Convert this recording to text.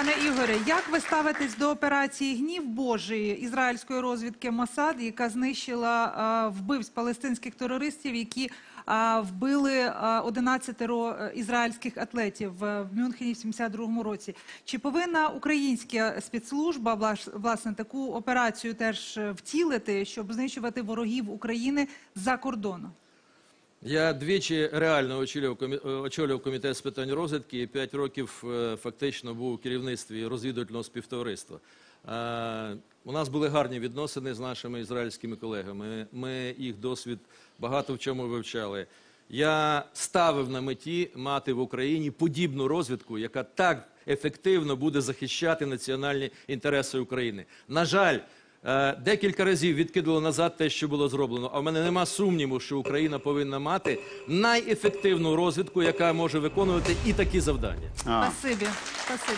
Пане Ігоре, як ви ставитесь до операції Гнів Божий ізраїльської розвідки Мосад, яка знищила а, вбивць палестинських терористів, які вбили а, 11 ізраїльських атлетів е, в Мюнхені в 72-му році? Чи повинна українська спецслужба власне таку операцію теж е, втілити, щоб знищувати ворогів України за кордоном? Я двічі реально очолював, е, комітет з питань розвідки і п'ять років е, фактично був у керівництві розвідувального співтовариства. Е, У нас були гарні відносини з нашими ізраїльськими колегами. Ми їх досвід багато в чому вивчали. Я ставив на меті мати в Україні подібну розвідку, яка так ефективно буде захищати національні інтереси України. На жаль, Декілька разів відкидало назад те, що було зроблено. А в мене нема сумніву, що Україна повинна мати найефективну розвідку, яка може виконувати і такі завдання. Спасибі. Спасибі.